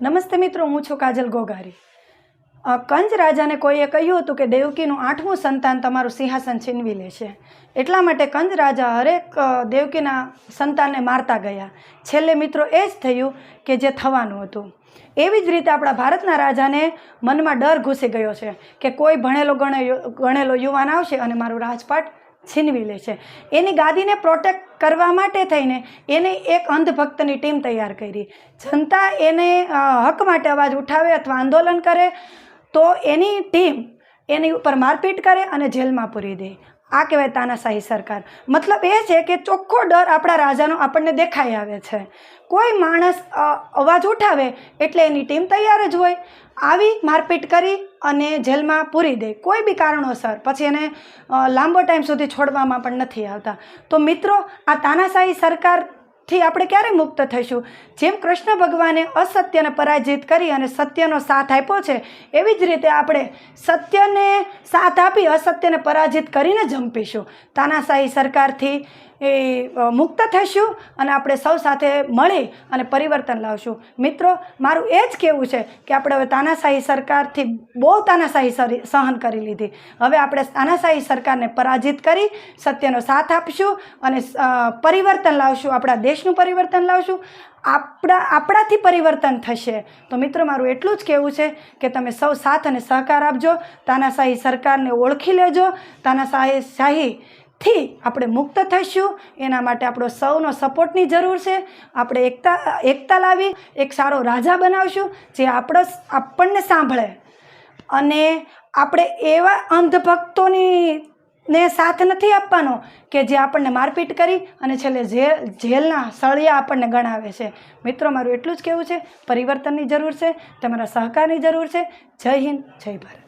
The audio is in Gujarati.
નમસ્તે મિત્રો, હું છું કાજલ ગોગારી. કંજ રાજાને કોઈએ કહ્યું હતું કે દેવકીનું આઠમું સંતાન તમારું સિંહાસન છીનવી લેશે એટલા માટે કંજ રાજા હરેક દેવકીના સંતાનને મારતા ગયા. છેલ્લે મિત્રો એ જ થયું કે જે થવાનું હતું. એવી જ રીતે આપણા ભારતના રાજાને મનમાં ડર ઘૂસી ગયો છે કે કોઈ ભણેલો ગણેલો યુવાન આવશે અને મારું રાજપાટ છીનવી લે છે. એની ગાદીને પ્રોટેક્ટ કરવા માટે થઈને એને એક અંધભક્તની ટીમ તૈયાર કરી. જનતા એને હક માટે અવાજ ઉઠાવે અથવા આંદોલન કરે તો એની ટીમ એની ઉપર મારપીટ કરે અને જેલમાં પૂરી દે. આ કહેવાય તાનાશાહી સરકાર. મતલબ એ છે કે ચોખ્ખો ડર આપણા રાજાનો આપણને દેખાઈ આવે છે. કોઈ માણસ અવાજ ઉઠાવે એટલે એની ટીમ તૈયાર જ હોય. આવી મારપીટ કરી અને જેલમાં પૂરી દે. કોઈ બી કારણોસર. પછી એને લાંબો ટાઈમ સુધી છોડવામાં પણ નથી આવતા. તો મિત્રો, આ તાનાશાહી સરકારથી આપણે ક્યારે મુક્ત થઈશું? જેમ કૃષ્ણ ભગવાને અસત્યને પરાજિત કરી અને સત્યનો સાથ આપ્યો છે, એવી જ રીતે આપણે સત્યને સાથ આપી અસત્યને પરાજિત કરીને જંપીશું. તાનાશાહી સરકારથી એ મુક્ત થઈશું અને આપણે સૌ સાથે મળી અને પરિવર્તન લાવશું. મિત્રો, મારું એ જ કહેવું છે કે આપણે હવે તાનાશાહી સરકારથી બહુ તાનાશાહી સહન કરી લીધી. હવે આપણે તાનાશાહી સરકારને પરાજિત કરી, સત્યનો સાથ આપશું અને પરિવર્તન લાવશું, આપણા દેશનું પરિવર્તન લાવશું. આપણા, આપણાથી પરિવર્તન થશે. તો મિત્રો, મારું એટલું જ કહેવું છે કે તમે સૌ સાથ અને સહકાર આપજો, તાનાશાહી સરકારને ઓળખી લેજો, તાનાશાહી શાહીથી આપણે મુક્ત થઈશું. એના માટે આપણો સૌનો સપોર્ટની જરૂર છે. આપણે એકતા એકતા લાવી, એક સારો રાજા બનાવશું જે આપણો આપણને સાંભળે. અને આપણે એવા અંધભક્તોની ને સાથ નથી આપવાનો કે જે આપણને મારપીટ કરી અને છેલ્લે જેલ જેલના સળિયા આપણને ગણાવે છે. મિત્રો, મારું એટલું જ કહેવું છે. પરિવર્તનની જરૂર છે. તમારા સહકારની જરૂર છે. જય હિન્દ, જય ભારત.